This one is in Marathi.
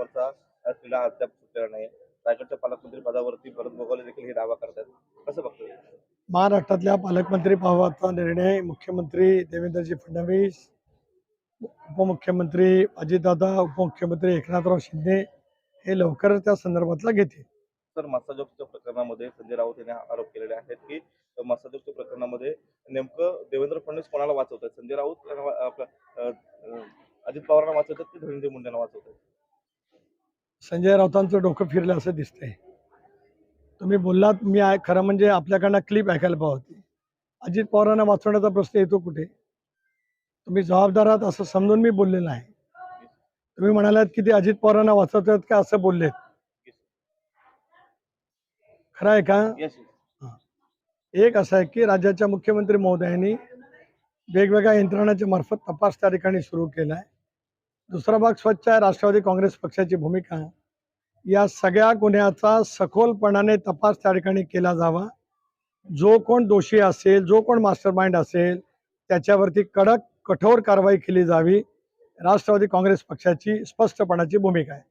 अ, क्रीडा अद्याप सुटलेला नाही रायगडच्या पालकमंत्री पदावरती भरत गोगावले देखील हे दावा करतात कसं बघतोय? महाराष्ट्रातल्या पालकमंत्री पदाचा निर्णय मुख्यमंत्री देवेंद्रजी फडणवीस उपमुख्यमंत्री अजितदादा उपमुख्यमंत्री एकनाथराव शिंदे हे लवकरच त्या संदर्भातला घेतील. तर मसाजोगच्या प्रकरणामध्ये संजय राऊत यांनी आरोप केलेले आहेत की मसाजोगच्या प्रकरणामध्ये नेमकं देवेंद्र फडणवीस कोणाला वाचवत आहेत संजय राऊत अजित पवारांना वाचवतात की धनंजय मुंडेंना वाचवतात संजय राऊतांचं डोकं फिरलं असं दिसतंय. तुम्ही बोललात मी खरं म्हणजे आपल्याकडनं क्लिप ऐकायला पाहिजे होती अजित पवारांना वाचवण्याचा प्रश्न येतो कुठे? तुम्ही जबाबदार आहात असं समजून मी बोललेलं आहे तुम्ही म्हणालात की ते अजित पवारांना वाचवतात का असं बोललेत? खरं आहे का. एक असं आहे की राज्याच्या मुख्यमंत्री महोदयांनी वेगवेगळ्या यंत्रणांच्या मार्फत तपास त्या ठिकाणी सुरू केला आहे दुसरा भाग स्वच्छ आहे राष्ट्रवादी काँग्रेस पक्षाची भूमिका या सगळ्या गुन्ह्याचा सखोलपणाने तपास त्या ठिकाणी केला जावा. जो कोण दोषी असेल जो कोण मास्टर माइंड असेल त्याच्यावरती कडक कठोर कारवाई केली जावी. राष्ट्रवादी काँग्रेस पक्षाची स्पष्टपणाची भूमिका आहे.